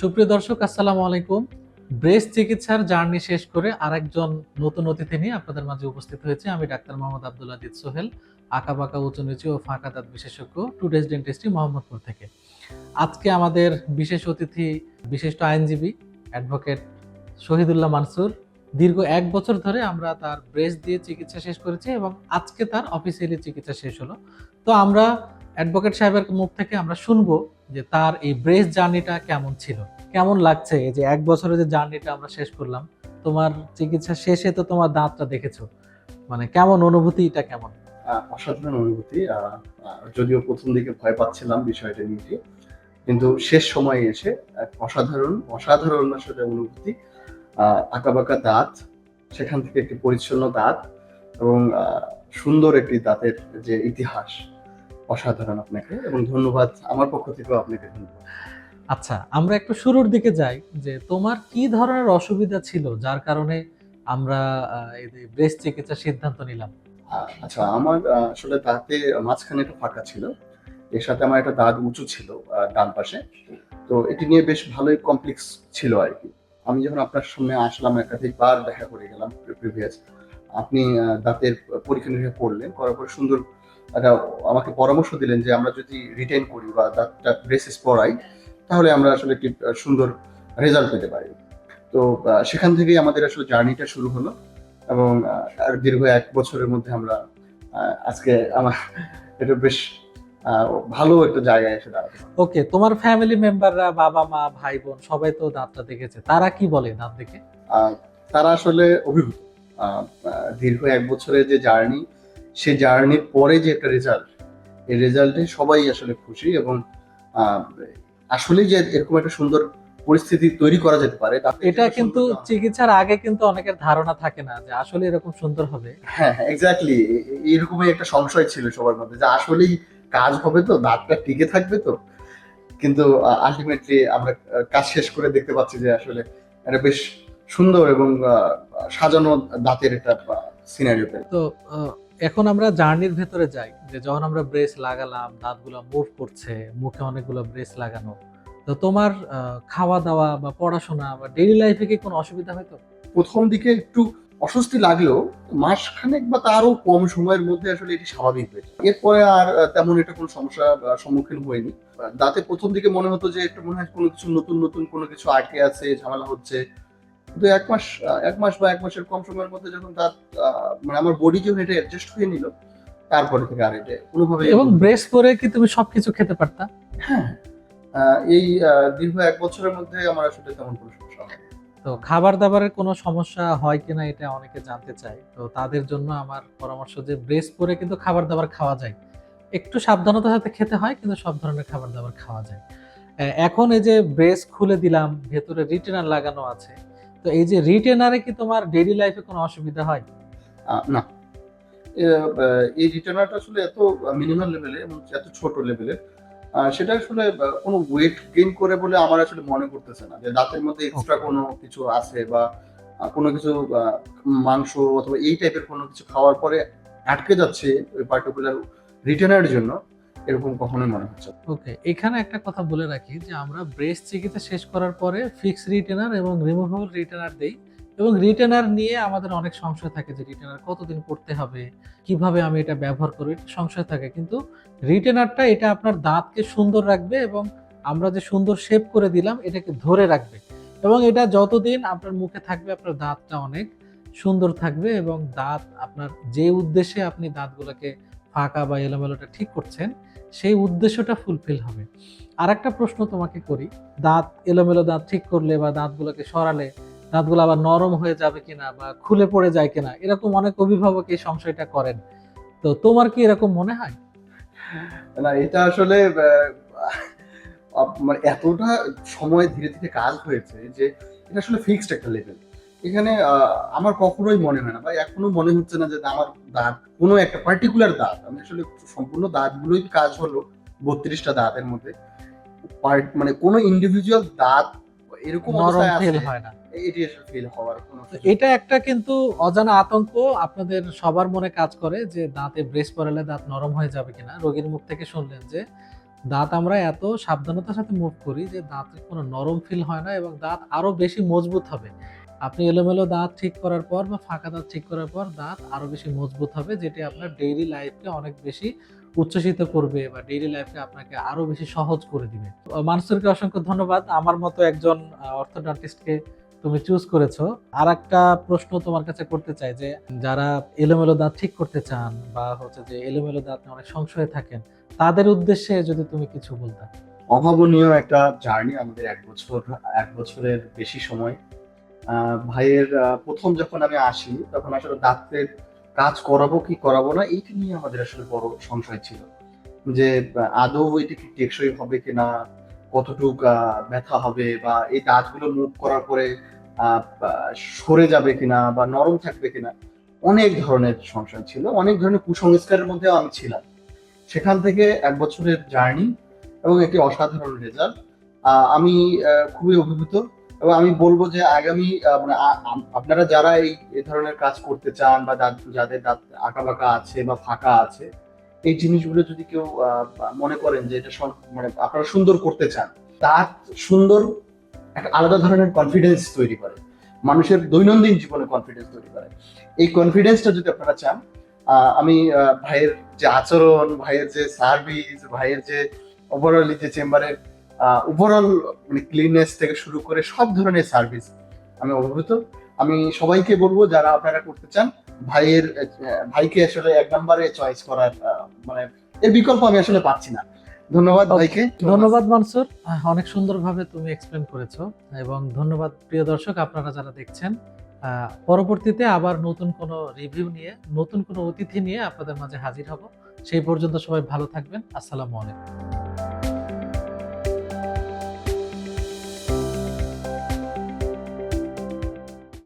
সুপ্রিয় দর্শক, আসসালামু আলাইকুম। ব্রেস্ট চিকিৎসার জার্নি শেষ করে আরেকজন নতুন অতিথি নিয়ে আপনাদের মাঝে উপস্থিত হয়েছে। আমি ডাক্তার মোহাম্মদ আব্দুল আজিজ সোহেল আঁকা বাঁকা উঁচু নিচু ও ফাঁকা দাঁত বিশেষজ্ঞ, টুডেস ডেন্টিস্ট্রি মোহাম্মদপুর থেকে। আজকে আমাদের বিশেষ অতিথি, বিশিষ্ট আইনজীবী, অ্যাডভোকেট শহীদুল্লাহ মানসুর। দীর্ঘ এক বছর ধরে আমরা তার ব্রেস্ট দিয়ে চিকিৎসা শেষ করেছি এবং আজকে তার অফিসিয়ালি চিকিৎসা শেষ হলো। তো আমরা অ্যাডভোকেট সাহেবের মুখ থেকে আমরা শুনব যে তার এই ব্রেস্ট জার্নিটা কেমন ছিল? কেমন লাগছে যে এক বছরের যে জার্নিটা আমরা শেষ করলাম, তোমার চিকিৎসা শেষে তো তোমার দাঁতটা দেখেছ। মানে কেমন অনুভূতিটা কেমন? অসাধারণ অনুভূতি। যদিও প্রথম দিকে ভয় পাচ্ছিলাম বিষয়টা নিয়ে। কিন্তু শেষ সময়ে এসে এক অসাধারণ অসাধারণ আসলে অনুভূতি। আঁকা বাঁকা দাঁত, সেখান থেকে একটি পরিচ্ছন্ন দাঁত এবং সুন্দর একটি দাঁতের যে ইতিহাস। অসাধারণ আপনাকে এবং ধন্যবাদ আমার পক্ষ থেকেও আপনাকে ধন্যবাদ। আচ্ছা আমরা একটু শুরুর দিকে যাই যে তোমার কি ধরনের অসুবিধা ছিল যার কারণে আমরা ব্রেস্ট চিকিৎসার সিদ্ধান্ত নিলাম? আচ্ছা আমার আসলে দাঁতে মাঝখানে একটা ফাঁকা ছিল এর সাথে আমার একটা দাঁত উঁচু ছিল ডান পাশে। তো এটি নিয়ে বেশ ভালোই কমপ্লেক্স ছিল আর কি। আমি যখন আপনার সামনে আসলাম একাধিকবার দেখা করে গেলাম প্রিভিয়াস আপনি দাঁতের পরীক্ষা নিরীক্ষা করলেন করার পর সুন্দর আমাকে পরামর্শ দিলেন যে আমরা যদি রিটেন করি বা দাঁতটা ব্রেসেস পড়াই তাহলে আমরা আসলে একটি সুন্দর রেজাল্ট পেতে পারি। তো সেখান থেকেই আমাদের আসলে জার্নিটা শুরু হলো এবং দীর্ঘ এক বছরের মধ্যে আমরা আজকে আমার এটা বেশ ভালো একটা জায়গায় এসে দাঁড়াতে ওকে তোমার ফ্যামিলি মেম্বাররা বাবা মা ভাই বোন সবাই তো দাঁতটা দেখেছে। তারা কি বলে দাঁত দেখে? তারা আসলে অভিভূত। দীর্ঘ এক বছরের যে জার্নি সেই জার্নির পরে যে একটা রেজাল্ট এই রেজাল্টে সবাই আসলে খুশি এবং আহ, আসলেই যে এরকম একটা সুন্দর পরিস্থিতি তৈরি করা যেতে পারে এটা কিন্তু চিকিৎসার আগে কিন্তু অনেকের ধারণা থাকে না যে আসলে এরকম সুন্দর হবে। হ্যাঁ এক্স্যাক্টলি এরকমই একটা সংশয় ছিল সবার মধ্যে যে আসলেই কাজ হবে তো দাঁতটা টিকে থাকবে তো। কিন্তু আলটিমেটলি আমরা কাজ শেষ করে দেখতে পাচ্ছি যে আসলে এটা বেশ সুন্দর এবং সাজানো দাঁতের একটা সিনারিও তো। এখন আমরা জার্নির ভেতরে যাই, যে যখন আমরা ব্রেস লাগালাম, দাঁতগুলো মুভ করছে, মুখে অনেকগুলো ব্রেস লাগানো, তো তোমার খাওয়া দাওয়া বা পড়াশোনা বা ডেইলি লাইফে কি কোনো অসুবিধা হয়তো? প্রথম দিকে একটু অস্বস্তি লাগলেও মাসখানেক বা তারও কম সময়ের মধ্যে আসলে এটি স্বাভাবিক হয়ে যায়। এরপরে আর তেমন এটা কোনো সমস্যা সম্মুখীন হয়নি দাঁতে প্রথম দিকে মনে হতো যে একটু মনে হয় কোনো কিছু নতুন নতুন কোনো কিছু আটকে আছে, ঝামেলা হচ্ছে কিন্তু এক মাস এক মাস বা এক মাসের কম সময়ের মধ্যে যখন তার মানে আমার বডি যখন এটা অ্যাডজাস্ট হয়ে নিল তারপরে থেকে আর এটা কোনোভাবে এবং ব্রেস পরে কি তুমি সবকিছু খেতে পারতা? হ্যাঁ এই দীর্ঘ এক বছরের মধ্যে আমার আসলে তেমন কোনো সমস্যা হয়নি। তো খাবার দাবারের কোনো সমস্যা হয় কিনা এটা অনেকে জানতে চায়। তো তাদের জন্য আমার পরামর্শ যে ব্রেস পরে কিন্তু খাবার দাবার খাওয়া যায়। একটু সাবধানতার সাথে খেতে হয় কিন্তু সব ধরনের খাবার দাবার খাওয়া যায়। এখন এই যে ব্রেস খুলে দিলাম ভেতরে রিটেনার লাগানো আছে তো এই যে রিটেনারে কি তোমার ডেইলি লাইফে কোনো অসুবিধা হয়? না। এই রিটেনারটা আসলে এত মিনিমাম লেভেলে এবং এত ছোট লেভেলের সেটা আসলে কোনো ওয়েট গেইন করে বলে আমার আসলে মনে করতেছে না। যে দাঁতের মধ্যে এক্সট্রা. কোনো কিছু আছে বা কোনো কিছু মাংস অথবা এই টাইপের কোনো কিছু খাওয়ার পরে আটকে যাচ্ছে ওই পার্টিকুলার রিটেনারের জন্য। এরকম কখনোই মনে হচ্ছে ওকে এখানে একটা কথা বলে রাখি যে আমরা ব্রেস্ট চিকিৎসা শেষ করার পরে ফিক্স রিটেনার এবং রিমুভেবল রিটেনার দেই এবং রিটেনার নিয়ে আমাদের অনেক সংশয় থাকে যে রিটেনার কতদিন করতে হবে, কীভাবে আমি এটা ব্যবহার করব, এটা সংশয় থাকে। কিন্তু রিটেনারটা এটা আপনার দাঁতকে সুন্দর রাখবে এবং আমরা যে সুন্দর শেপ করে দিলাম, এটাকে ধরে রাখবে। এবং এটা যতদিন আপনার মুখে থাকবে, আপনার দাঁতটা অনেক সুন্দর থাকবে এবং দাঁত আপনার যে উদ্দেশ্যে আপনি দাঁতগুলোকে ফাঁকা বা এলোমেলোটা ঠিক করছেন, সেই উদ্দেশ্যটা ফুলফিল হবে। আর একটা প্রশ্ন তোমাকে করি, দাঁত এলোমেলো দাঁত ঠিক করলে বা দাঁতগুলোকে সরালে, দাঁতগুলো আবার নরম হয়ে যাবে কিনা বা খুলে পড়ে যায় কিনা, এরকম অনেক অভিভাবক এই সংশয়টা করেন। তো তোমার কি এরকম মনে হয়? না, এটা আসলে মানে এতটা সময় ধীরে ধীরে কাজ হয়েছে যে এটা আসলে ফিক্সড একটা লেভেল এখানে আমার কখনোই মনে হয় না। বা এখনও মনে হচ্ছে না যে আমার দাঁত। কোনো একটা পার্টিকুলার দাঁত। আমি আসলে সম্পূর্ণ দাঁতগুলোই কাজ হলো বত্রিশটা দাঁতের মধ্যে। মানে কোনো ইন্ডিভিজুয়াল দাঁত এরকম নরম অবস্থায় আছে হয় না। এটি আসলে হওয়ার কোনো এটা একটা কিন্তু অজানা আতঙ্ক। আপনাদের সবার মনে কাজ করে যে দাঁতে ব্রেস পরালে দাঁত নরম হয়ে যাবে কিনা। রোগীর মুখ থেকে শুনলেন যে দাঁত আমরা এত সাবধানতার সাথে মুভ করি যে দাঁতে কোনো নরম ফিল হয় না এবং দাঁত আরও বেশি মজবুত হবে। আপনি এলোমেলো দাঁত ঠিক করার পর বা ফাঁকা দাঁত ঠিক করার পর দাঁত আরও বেশি মজবুত হবে, যেটি আপনার ডেইলি লাইফকে অনেক বেশি উচ্ছ্বসিত করবে বা ডেইলি লাইফকে আপনাকে আরও বেশি সহজ করে দিবে। মানসুরকে অসংখ্য ধন্যবাদ। আমার মতো একজন অর্থোডন্টিস্টকে তুমি চুজ করেছ। আর একটা প্রশ্ন তোমার কাছে করতে চাই যে, যারা এলোমেলো দাঁত ঠিক করতে চান বা হচ্ছে যে এলোমেলো দাঁত অনেক সংশয়ে থাকেন, তাদের উদ্দেশ্যে যদি তুমি কিছু বলতে। অভাবনীয় একটা জার্নি আমাদের এক বছর, এক বছরের বেশি সময় ভাইয়ের প্রথম যখন আমি আসি, তখন আসলে দাঁতের কাজ করাবো কি করাবো না, এইটা নিয়ে আমাদের আসলে বড় সংশয় ছিল। যে আদৌ এটা কি টেকসই হবে কিনা, কতটুক ব্যথা হবে বা এই দাঁতগুলো মুভ করার পরে সরে যাবে কিনা বা নরম থাকবে কিনা, অনেক ধরনের সংশয় ছিল। অনেক ধরনের কুসংস্কারের মধ্যেও আমি ছিলাম। সেখান থেকে এক বছরের জার্নি এবং একটি অসাধারণ রেজাল্ট আমি খুবই অভিভূত। এবং আমি বলব যে আগামী মানে আপনারা যারা এই ধরনের কাজ করতে চান বা দাঁত যাদের দাঁত আঁকা বাঁকা আছে বা ফাঁকা আছে, এই জিনিসগুলো যদি কেউ মনে করেন যে এটা মানে আপনারা সুন্দর করতে চান, দাঁত সুন্দর একটা আলাদা ধরনের কনফিডেন্স তৈরি করে। মানুষের দৈনন্দিন জীবনে কনফিডেন্স তৈরি করে। এই কনফিডেন্সটা যদি আপনারা চান আমি ভাইয়ের যে আচরণ, ভাইয়ের যে সার্ভিস ভাইয়ের যে ওভারঅল যে চেম্বারের ওভারঅল মানে ক্লিননেস থেকে শুরু করে সব ধরনের সার্ভিস আমি অভিভূত আমি সবাইকে বলব যারা আপনারা করতে চান ভাইয়ের ভাইকে আসলে এক নম্বরে চয়েস করার মানে এর বিকল্প আমি আসলে পাচ্ছি না। ধন্যবাদ ভাইকে। ধন্যবাদ মানসুর। অনেক সুন্দরভাবে তুমি এক্সপ্লেন করেছ এবং ধন্যবাদ প্রিয় দর্শক আপনারা যারা দেখছেন পরবর্তীতে আবার নতুন কোনো রিভিউ নিয়ে নতুন কোনো অতিথি নিয়ে আপনাদের মাঝে হাজির হব। সেই পর্যন্ত সবাই ভালো থাকবেন। আসসালামু আলাইকুম।